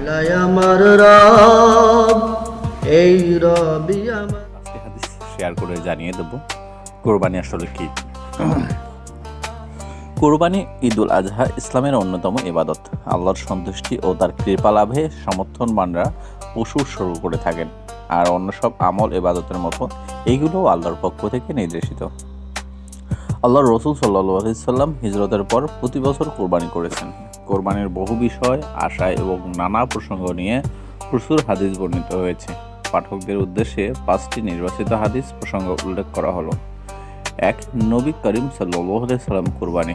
আল্লাহ আমার রব, এই রবি আমার। শেয়ার করে জানিয়ে দেব, কোরবানি আসলে কি? কোরবানি ঈদুল আজহা ইসলামের অন্যতম ইবাদত। আল্লাহর সন্তুষ্টি ও তার কৃপা লাভে সমর্থনবানরা পশু শুরু করে থাকেন। আর অন্য সব আমল ইবাদতের মতো এইগুলোও আল্লাহর পক্ষ থেকে নির্দেশিত। আল্লাহ রসুল সাল্লাহ সাল্লাম হিজরতের পর প্রতি বছর কোরবানি করেছেন। কোরবানির বহু বিষয় আশা এবং নানা প্রসঙ্গ নিয়ে প্রচুর হাদিস বর্ণিত হয়েছে। পাঠকদের উদ্দেশ্যে পাঁচটি নির্বাচিত হাদিস প্রসঙ্গ উল্লেখ করা হলো। এক, নবী করিম সাল্লাম কোরবানি।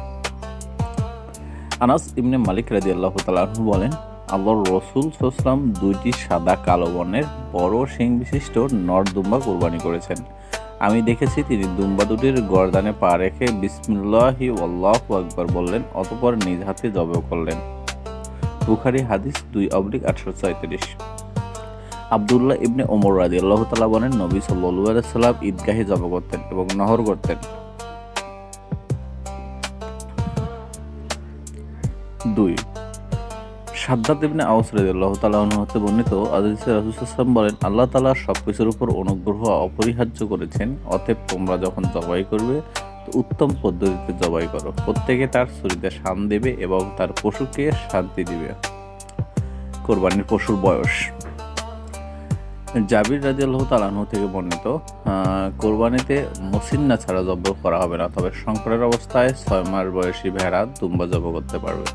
আনাস ইবনে মালিক রাজি আল্লাহ তালাহু বলেন, আল্লাহর রসুল সাল্লাম দুইটি সাদা কালো বর্ণের বড় শিং বিশিষ্ট নর দুম্বা কোরবানি করেছেন। আমি দেখেছি তিনি দুম্বা দুটির গরদানে পা রেখে বিসমুল্লাহি আল্লাহ আকবর বললেন, অতপর নিজ হাতে জবেও করলেন। বুখারি হাদিস দুই অবলিক আটশো ছয়ত্রিশ। আবদুল্লাহ ইবনে ওমর রাজি আল্লাহ তালা বলেন, নবী সাল্লু সাল্লাম ঈদগাহে জব করতেন এবং নহর করতেন দুই সাদ্দাত ইবনে আউস তাআলা আনহু হতে বর্ণিত আদিস রাসূলুল্লাহ বলেন, আল্লাহ তাআলা সবকিছুর উপর অনুগ্রহ অপরিহার্য করেছেন, অতএব তোমরা যখন জবাই করবে, তো উত্তম পদ্ধতিতে জবাই করো। প্রত্যেকে তার শরীরে শান দেবে এবং তার পশুকে শান্তি দিবে। কোরবানির পশুর বয়স। জাবির রাজি আল্লাহ তালাহ থেকে বর্ণিত কোরবানিতে মসিন্না ছাড়া জব্দ করা হবে না, তবে সংকটের অবস্থায় ছয় মাস বয়সী ভেড়া দুম্বা জব করতে পারবে।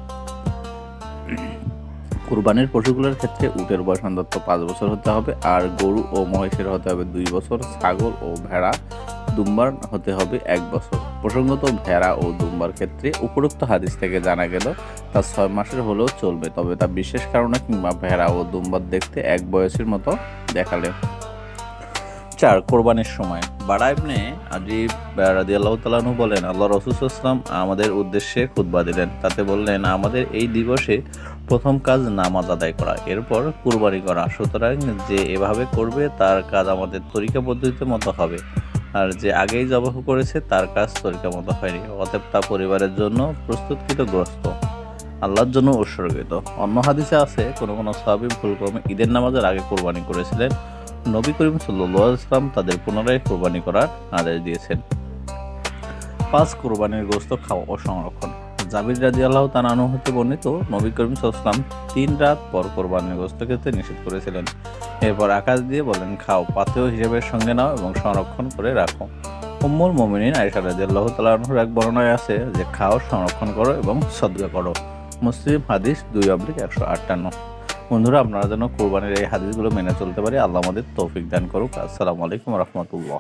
কুরবানির পশুগুলোর ক্ষেত্রে উটের বয়স অন্তত পাঁচ বছর হতে হবে, আর গরু ও মহিষের হতে হবে দুই বছর, ছাগল ও ভেড়া দুম্বার হতে হবে এক বছর। প্রসঙ্গত, ভেড়া ও দুম্বার ক্ষেত্রে উপরোক্ত হাদিস থেকে জানা গেল, তা ছয় মাসের হলেও চলবে, তবে তা বিশেষ কারণে কিংবা ভেড়া ও দুম্বার দেখতে এক বয়সের মতো দেখালে। চার, কোরবানির সময়। বাড়া ইবনে আজিব রাদি আল্লাহ তালানু বলেন, আল্লাহ রসুলাম আমাদের উদ্দেশ্যে খুতবা দিলেন। তাতে বললেন, আমাদের এই দিবসে প্রথম কাজ নামাজ আদায় করা। এরপর কুরবানি করা। সুতরাং যে এভাবে করবে, তার কাজ আমাদের তরিকা পদ্ধতিতে মতো হবে। আর যে আগেই জবাহ করেছে, তার কাজ তরিকা মতো হয়নি। অতএব তা পরিবারের জন্য প্রস্তুতকৃত গ্রস্ত। আল্লাহর জন্য উৎসর্গিত। অন্য হাদিসে আছে, কোনো কোনো সাহাবি ভুলক্রমে ঈদের নামাজের আগে কোরবানি করেছিলেন। নবী করিম সাল্লাম তাদের পুনরায় কোরবানি করার আদেশ দিয়েছেন। পাঁচ কোরবানির গোস্ত খাওয়া ও সংরক্ষণ। জাবির রাজি আল্লাহ তানানু হতে বর্ণিত নবী করিম সাল্লাম তিন রাত পর কোরবানির গোস্ত খেতে নিষেধ করেছিলেন। এরপর আকাশ দিয়ে বলেন, খাও, পাথেয় হিসেবে সঙ্গে নাও এবং সংরক্ষণ করে রাখো। উম্মুল মোমিনিন আয়েশা রাজি আল্লাহ তালা তালাহুর এক বর্ণায় আছে যে, খাও, সংরক্ষণ করো এবং সদগা করো। মুসলিম হাদিস দুই অব্লিক একশো আটান্ন। বন্ধুরা, আপনারা যেন কোরবানির এই হাদিসগুলো মেনে চলতে পারি, আল্লাহ আমাদের তৌফিক দান করুক। আসসালামু আলাইকুম রহমতুল্লাহ।